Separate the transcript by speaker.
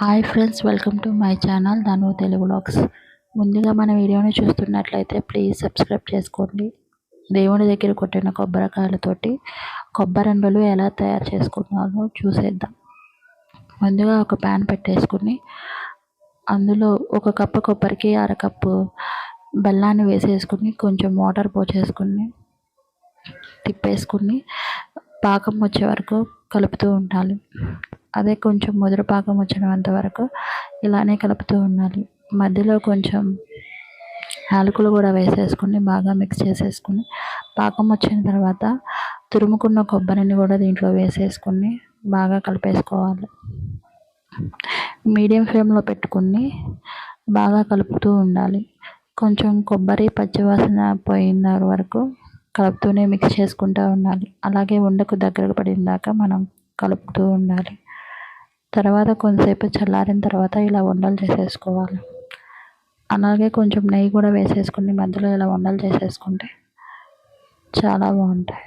Speaker 1: Hi friends welcome to my channel Dhanu Telugu vlogs ముందుగా మన వీడియోని చూస్తున్నట్లయితే ప్లీజ్ సబ్స్క్రైబ్ చేసుకోండి. దేవుడి దగ్గర కొట్టిన కొబ్బరికాయలతోటి కొబ్బరండలు ఎలా తయారు చేసుకున్నామో చూసేద్దాం. ముందుగా ఒక ప్యాన్ పెట్టేసుకుని అందులో ఒక కప్పు కొబ్బరికి అరకప్పు బెల్లాన్ని వేసేసుకుని కొంచెం వాటర్ పోసేసుకుని తిప్పేసుకుని పాకం వచ్చే వరకు కలుపుతూ ఉండాలి. అదే కొంచెం ముదురు పాకం వచ్చినంత వరకు ఇలానే కలుపుతూ ఉండాలి. మధ్యలో కొంచెం యాలకులు కూడా వేసేసుకుని బాగా మిక్స్ చేసేసుకుని పాకం వచ్చిన తర్వాత తురుముకున్న కొబ్బరిని కూడా దీంట్లో వేసేసుకుని బాగా కలిపేసుకోవాలి. మీడియం ఫ్లేమ్లో పెట్టుకుని బాగా కలుపుతూ ఉండాలి. కొంచెం కొబ్బరి పచ్చివాసన పోయిన వరకు కలుపుతూనే మిక్స్ చేసుకుంటూ ఉండాలి. అలాగే ఉండకు దగ్గరకు పడిన దాకా మనం కలుపుతూ ఉండాలి. తర్వాత కొంతసేపు చల్లారిన తర్వాత ఇలా ఉండలు చేసేసుకోవాలి. అలాగే కొంచెం నెయ్యి కూడా వేసేసుకుని మధ్యలో ఇలా ఉండలు చేసేసుకుంటే చాలా బాగుంటాయి.